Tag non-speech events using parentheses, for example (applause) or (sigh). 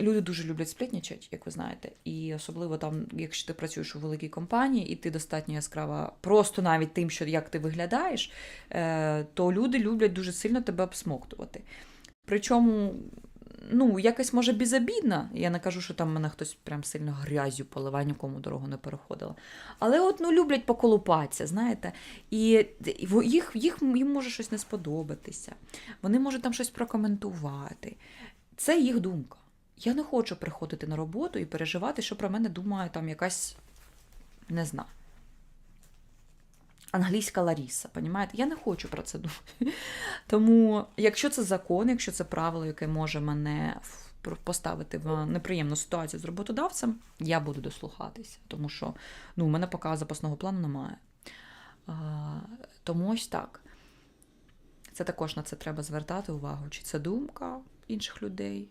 люди дуже люблять сплетнічать, як ви знаєте. І особливо там, якщо ти працюєш у великій компанії, і ти достатньо яскрава, просто навіть тим, що як ти виглядаєш, е, то люди люблять дуже сильно тебе обсмоктувати. Причому, ну, якось може безобідно. Я не кажу, що там мене хтось прям сильно грязю поливає, нікому дорогу не переходила. Але от ну, люблять поколупатися, знаєте. І їх, їх, їм може щось не сподобатися. Вони можуть там щось прокоментувати. Це їх думка. Я не хочу приходити на роботу і переживати, що про мене думає там якась, не знаю. Англійська Ларіса, понімаєте? Я не хочу про це думати. (laughs) Тому, якщо це закон, якщо це правило, яке може мене поставити в неприємну ситуацію з роботодавцем, я буду дослухатися, тому що ну, у мене поки запасного плану немає. А, тому ось так. Це також на це треба звертати увагу. Чи це думка інших людей,